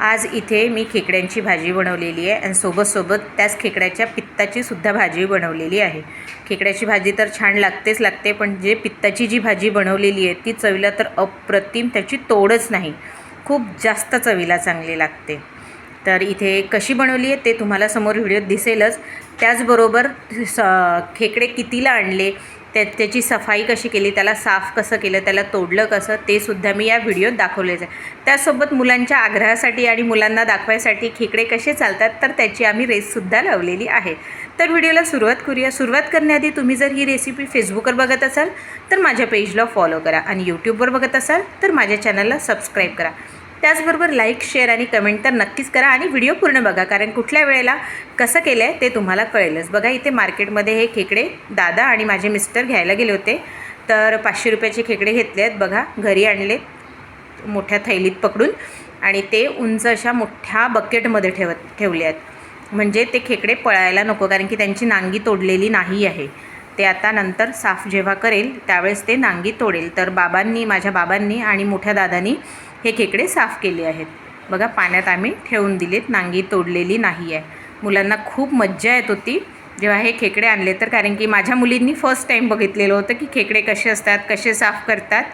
आज इथे मी खेकड्यांची भाजी बनवलेली आहे आणि सोबत सोबत त्याच खेकड्याच्या पित्ताची सुद्धा भाजी बनवलेली आहे. खेकड्याची भाजी तर छान लागतेच लागते पण जे पित्ताची जी भाजी बनवलेली आहे ती चवीला तर अप्रतिम त्याची तोडच नाही. खूप जास्त चवीला चांगली लागते. तर इथे कशी बनवली आहे ते तुम्हाला समोर व्हिडिओत दिसेलच. त्याचबरोबर स खेकडे कितीला आणले त्या त्याची सफाई कशी केली त्याला साफ कसं केलं त्याला तोडलं कसं ते सुद्धा मी या व्हिडिओत दाखवलेच आहे त्यासोबत मुलांच्या आग्रहासाठी आणि मुलांना दाखवायसाठी खेकडे कसे चालतात तर त्याची आम्ही रेससुद्धा लावलेली आहे. तर व्हिडिओला सुरुवात करूया. सुरुवात करण्याआधी तुम्ही जर ही रेसिपी फेसबुकवर बघत असाल तर माझ्या पेजला फॉलो करा आणि यूट्यूबवर बघत असाल तर माझ्या चॅनलला सबस्क्राईब करा. त्याचबरोबर लाईक शेअर आणि कमेंट तर नक्कीच करा आणि व्हिडिओ पूर्ण बघा. कारण कुठल्या वेळेला कसं केलं आहे ते तुम्हाला कळेलच. बघा इथे मार्केटमध्ये हे खेकडे दादा आणि माझे मिस्टर घ्यायला गेले होते. तर पाचशे रुपयाचे खेकडे घेतले आहेत बघा. घरी आणले मोठ्या थैलीत पकडून आणि ते उंच अशा मोठ्या बकेटमध्ये ठेवत ठेवले आहेत. म्हणजे ते खेकडे पळायला नको कारण की त्यांची नांगी तोडलेली नाही आहे. ते आता नंतर साफ जेव्हा करेल त्यावेळेस ते नांगी तोडेल. तर बाबांनी माझ्या बाबांनी आणि मोठ्या दादांनी हे खेकडे साफ केले आहेत. बघा पाण्यात आम्ही ठेवून दिलेत नांगी तोडलेली नाही आहे मुलांना खूप मज्जा येत होती जेव्हा हे खेकडे आणले. तर कारण की माझ्या मुलींनी फर्स्ट टाईम बघितलेलं होतं की खेकडे कसे असतात कसे साफ करतात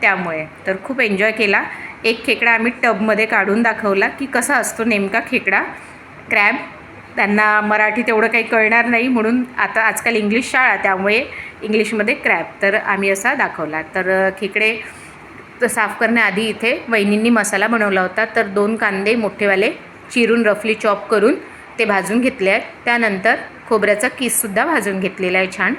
त्यामुळे. तर खूप एन्जॉय केला. एक खेकडा आम्ही टबमध्ये काढून दाखवला की कसा असतो नेमका खेकडा. क्रॅब त्यांना मराठी तेवढं काही कळणार नाही म्हणून आता आजकाल इंग्लिश शाळा त्यामुळे इंग्लिशमध्ये क्रॅप. तर आम्ही असा दाखवला. तर खेकडे साफ करण्याआधी इथे वहिनींनी मसाला बनवला होता. तर दोन कांदे मोठेवाले चिरून रफली चॉप करून ते भाजून घेतले आहेत. त्यानंतर खोबऱ्याचा किससुद्धा भाजून घेतलेला आहे छान.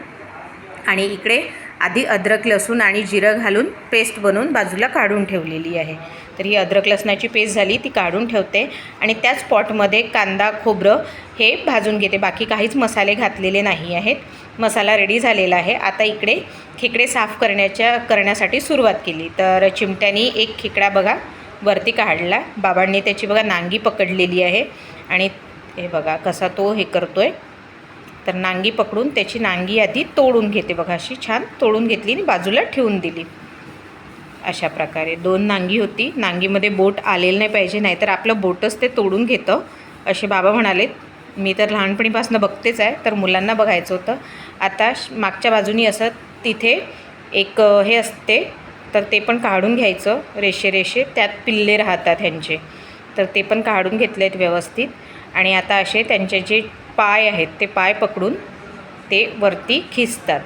आणि इकडे आधी अद्रक लसूण आणि जिरं घालून पेस्ट बनवून बाजूला काढून ठेवलेली आहे. तर ही अद्रक लसणाची पेस्ट झाली ती काढून ठेवते आणि त्याच पॉटमध्ये कांदा खोबरं हे भाजून घेते. बाकी काहीच मसाले घातलेले नाही आहेत. मसाला रेडी झालेला आहे. आता इकडे खेकडे साफ करण्याच्या करण्यासाठी सुरुवात केली. तर चिमट्यानी एक खेकडा बघा वरती काढला. बाबांनी त्याची बघा नांगी पकडलेली आहे. आणि हे बघा कसा तो हे करतो आहे तर नांगी पकडून त्याची नांगी आधी तोडून घेते. बघा अशी छान तोडून घेतली आणि बाजूला ठेवून दिली. अशा प्रकारे दोन नांगी होती. नांगीमध्ये बोट आलेलं नाही पाहिजे नाहीतर आपलं बोटच ते तोडून घेतं. असे बाबा म्हणालेत मी तर लहानपणीपासून बघतेच आहे तर मुलांना बघायचं होतं. आता श- मागच्या बाजूनी असं तिथे एक हे असते तर ते पण काढून घ्यायचं रेषे रेषे. त्यात पिल्ले राहतात ह्यांचे. तर ते पण काढून घेतले आहेत व्यवस्थित. आणि आता असे त्यांचे जे पाय आहेत ते पाय पकडून ते वरती खिचतात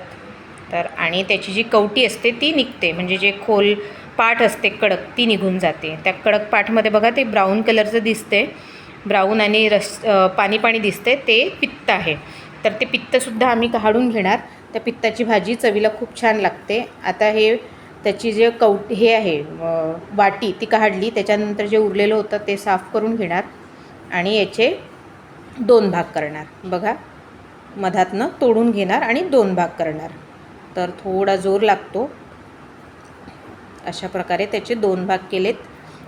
तर आणि त्याची जी कवटी असते ती निघते. म्हणजे जे खोल पाठ असते कडक ती निघून जाते. त्या कडक पाठमध्ये बघा ते ब्राऊन कलरचं दिसते. ब्राऊन आणि रस पाणी पाणी दिसते. ते पित्त आहे. तर ते पित्तसुद्धा आम्ही काढून घेणार. त्या पित्ताची भाजी चवीला खूप छान लागते. आता हे त्याची जे कवट हे आहे वाटी ती काढली. त्याच्यानंतर जे उरलेलं होतं ते साफ करून घेणार. आणि याचे दोन भाग करणार. बघा मधातनं तोडून घेणार आणि दोन भाग करणार. तर थोडा जोर लागतो. अशा प्रकारे त्याचे दोन भाग केलेत.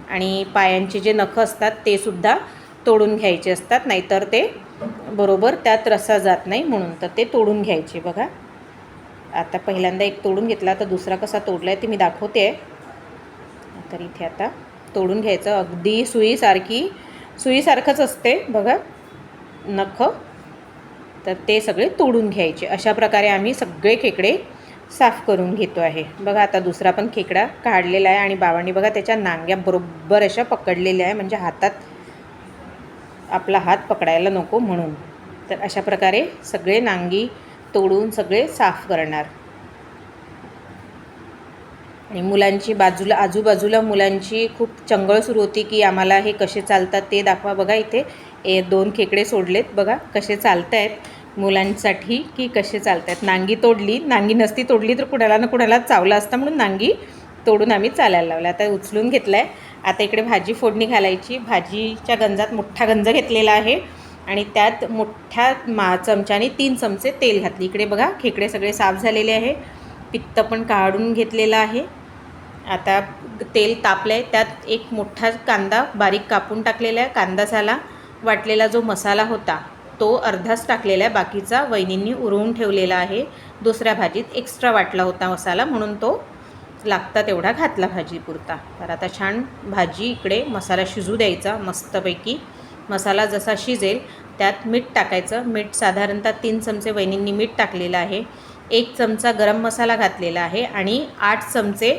आणि पायांचे जे नखं असतात ते सुद्धा तोडून घ्यायचे असतात. नाहीतर ते बरोबर त्यात रसा जात नाही म्हणून. तर ते तोडून घ्यायचे. बघा. आता पहिल्यांदा एक तोडून घेतला तर दुसरा कसा तोडला आहे ते मी दाखवते. आहे तर इथे आता तोडून घ्यायचं. अगदी सुईसारखी सुईसारखंच असते. बघा. नख तर ते सगळे तोडून घ्यायचे. अशा प्रकारे आम्ही सगळे खेकडे साफ करून घेतो आहे. बघा आता दुसरा पण खेकडा काढलेला आहे आणि बाबांनी बघा त्याच्या नांग्या बरोबर अशा पकडलेल्या आहे. म्हणजे हातात आपला हात पकडायला नको म्हणून. तर अशा प्रकारे सगळे नांगी तोडून सगळे साफ करणार. आणि मुलांची बाजूला आजूबाजूला मुलांची खूप चंगळ सुरू होती की आम्हाला हे कसे चालतात ते दाखवा बघा इथे. ए दोन खेकडे सोडलेत बघा कसे चालत आहेत मुलांसाठी की कसे चालत आहेत नांगी तोडली नांगी नसती तोडली तर कुणाला ना कुणाला चावलं असता म्हणून नांगी तोडून आम्ही चालायला लावलं. आता उचलून घेतलं आहे आता इकडे भाजी फोडणी घालायची. भाजीच्या गंजात मोठा गंज घेतलेला आहे आणि त्यात मोठ्या मा चमच्याने तीन चमचे तेल घातले. इकडे बघा खेकडे सगळे साफ झालेले आहे. पित्त पण काढून घेतलेलं आहे. आता तेल तापलं आहे त्यात एक मोठा कांदा बारीक कापून टाकलेला आहे. कांदा झाला वाटलेला जो मसाला होता तो अर्धाच टाकलेला आहे. बाकीचा वहिनींनी उरवून ठेवलेला आहे. दुसऱ्या भाजीत एक्स्ट्रा वाटला होता मसाला म्हणून तो लागता तेवढा घातला भाजीपुरता. तर आता छान भाजी इकडे मसाला शिजू द्यायचा मस्तपैकी. मसाला जसा शिजेल त्यात मीठ टाकायचं. मीठ साधारणतः तीन चमचे वहिनींनी मीठ टाकलेलं आहे. एक चमचा गरम मसाला घातलेला आहे आणि आठ चमचे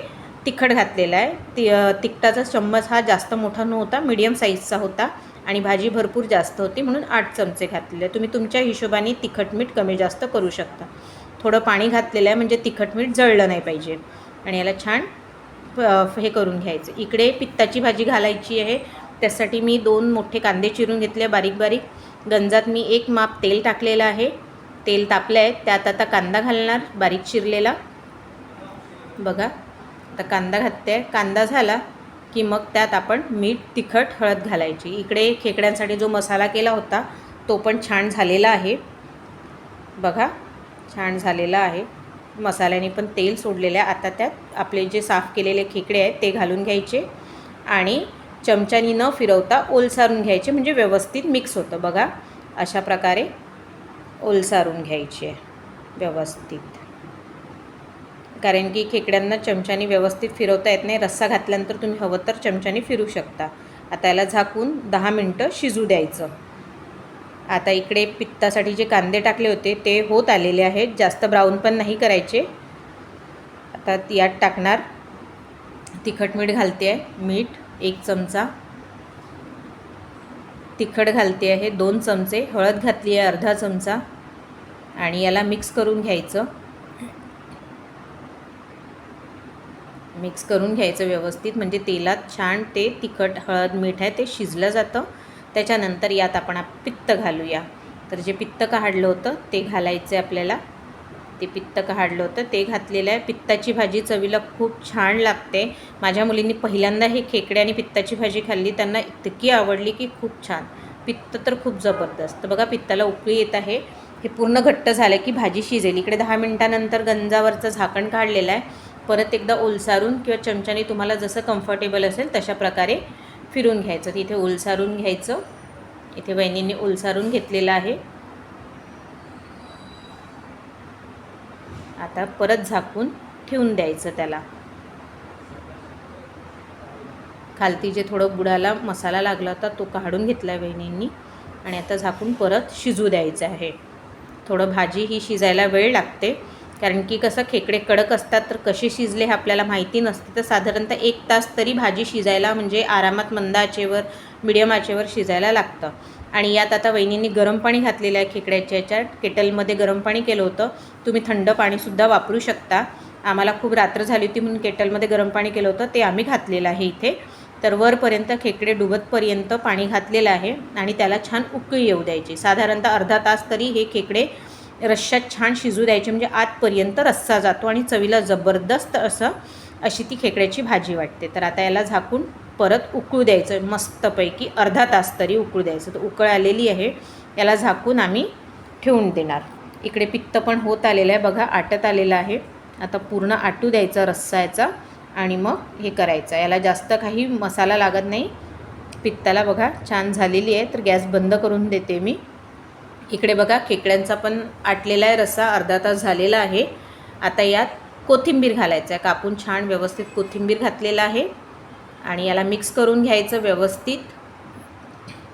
तिखट घातलेला आहे. ति तिखटाचा चम्मच हा जास्त मोठा नव्हता मिडियम साईजचा होता आणि भाजी भरपूर जास्त होती म्हणून आठ चमचे घातलेले. तुम्ही तुमच्या हिशोबाने तिखट मीठ कमी जास्त करू शकता. थोडं पाणी घातलेलं आहे म्हणजे तिखट मीठ जळलं नाही पाहिजे. आणि याला छान प- हे करून घ्यायचं. इकडे पित्ताची भाजी घालायची आहे. त्यासाठी मी दोन मोठे कांदे चिरून घेतले बारीक बारीक. गंजात मी एक माप तेल टाकलेलं आहे. तेल तापलं आहे त्यात आता कांदा घालणार बारीक चिरलेला. बघा. आता कांदा घातते आहे कांदा झाला की मग त्यात आपण मीठ तिखट हळद घालायची. इकडे खेकड्यांसाठी जो मसाला केला होता तो पण छान झालेला आहे. बघा छान झालेला आहे. मसाल्याने पण तेल सोडलेलं आहे. आता त्यात आपले जे साफ केलेले खेकडे आहेत ते घालून घ्यायचे. आणि चमच्यानी न फिरवता ओलसारून घ्यायचे म्हणजे व्यवस्थित मिक्स होतं. बघा अशा प्रकारे ओलसारून घ्यायचे. व्यवस्थित. कारण की खेकड्यांना चमच्यानी व्यवस्थित फिरवता येत नाही. रस्सा घातल्यानंतर तुम्ही हवं तर चमच्यानी फिरू शकता. आता याला झाकून दहा मिनटं शिजू द्यायचं. आता इकडे पित्तासाठी जे कांदे टाकले होते ते होत आलेले आहेत. जास्त ब्राऊन पण नाही करायचे. आता यात टाकणार. तिखट मीठ घालते आहे. मीठ एक चमचा. तिखट घालते आहे. दोन चमचे. हळद घातली आहे अर्धा चमचा. आणि याला मिक्स करून घ्यायचं. मिक्स करून घ्यायचं व्यवस्थित. म्हणजे तेलात छान ते तिखट हळद मीठ आहे ते शिजलं जातं. त्याच्यानंतर यात आपण पित्त घालूया. तर जे पित्त काढलं होतं ते घालायचं आहे आपल्याला. ते पित्त काढलं होतं ते घातलेलं आहे. पित्ताची भाजी चवीला खूप छान लागते. माझ्या मुलींनी पहिल्यांदा हे खेकडे आणि पित्ताची भाजी खाल्ली त्यांना इतकी आवडली की खूप छान. पित्त तर खूप जबरदस्त. बघा पित्ताला उकळी येत आहे. हे पूर्ण घट्ट झालं की भाजी शिजेल. इकडे दहा मिनटानंतर गंजावरचं झाकण काढलेलं आहे. परत एकदा ओलसारून किंवा चमच्याने तुम्हाला जसं कम्फर्टेबल असेल तशा प्रकारे फिरून घ्यायचं. तिथे ओलसारून घ्यायचं. इथे वहिनींनी ओलसारून घेतलेलं आहे. आता परत झाकून ठेवून द्यायचं त्याला. खालती जे थोडं बुडाला मसाला लागला होता तो काढून घेतला आहे वहिनींनी आणि आता झाकून परत शिजू द्यायचं आहे. थोडं भाजी ही शिजायला वेळ लागते. कारण की कसं खेकडे कडक असतात तर कसे शिजले हे आपल्याला माहिती नसते. तर साधारणतः एक तास तरी भाजी शिजायला म्हणजे आरामात मंद आचेवर मिडियम आचेवर शिजायला लागतं. आणि यात आता वहिनींनी गरम पाणी घातलेलं आहे खेकड्याच्या याच्यात. केटलमध्ये गरम पाणी केलं होतं. तुम्ही थंड पाणीसुद्धा वापरू शकता. आम्हाला खूप रात्र झाली होती म्हणून केटलमध्ये गरम पाणी केलं होतं. ते आम्ही घातलेलं आहे इथे. तर वरपर्यंत खेकडे डुबतपर्यंत पाणी घातलेलं आहे आणि त्याला छान उकळी येऊ द्यायची. साधारणतः अर्धा तास तरी हे खेकडे रश्श्यात छान शिजू द्यायचे म्हणजे आतपर्यंत रस्सा जातो आणि चवीला जबरदस्त असं अशी ती खेकड्याची भाजी वाटते. तर आता याला झाकून परत उकळू द्यायचं मस्तपैकी अर्धा तास तरी उकळू द्यायचं. तर उकळ आलेली आहे याला झाकून आम्ही ठेवून देणार. इकडे पित्त पण होत आलेलं आहे बघा आटत आलेलं आहे. आता पूर्ण आटू द्यायचा रस्सा याचा आणि मग हे करायचं. याला जास्त काही मसाला लागत नाही. पित्ताला बघा छान झालेली आहे तर गॅस बंद करून देते मी. इकडे बघा खेकड्यांचा पण आटलेला आहे रस्सा अर्धा तास झालेला आहे. आता यात कोथिंबीर घालायचं आहे. कापून छान व्यवस्थित कोथिंबीर घातलेला आहे. आणि याला मिक्स करून घ्यायचं व्यवस्थित.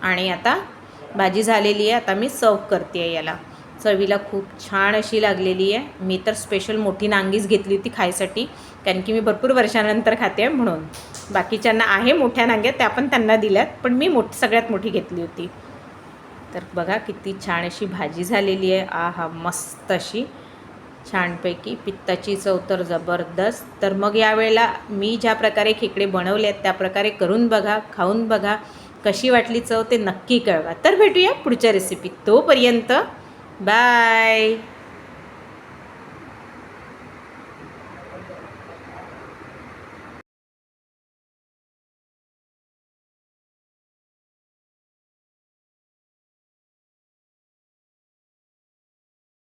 आणि आता भाजी झालेली आहे. आता मी सर्व करते आहे याला. चवीला खूप छान अशी लागलेली आहे. मी तर स्पेशल मोठी नांगीच घेतली होती खायसाठी. कारण की मी भरपूर वर्षानंतर खाते आहे म्हणून. बाकीच्यांना आहे मोठ्या नांग्या त्या पण त्यांना दिल्यात. पण मी मोठ सगळ्यात मोठी घेतली होती. तर बघा किती छान अशी भाजी झालेली आहे. आ हा मस्त अशी छानपैकी पित्ताची चव तर जबरदस्त. तर मग यावेळेला मी ज्या प्रकारे खेकडे बनवले आहेत त्या प्रकारे करून बघा खाऊन बघा. कशी वाटली चव ते नक्की कळवा. तर भेटूया पुढच्या रेसिपीत तोपर्यंत. बाय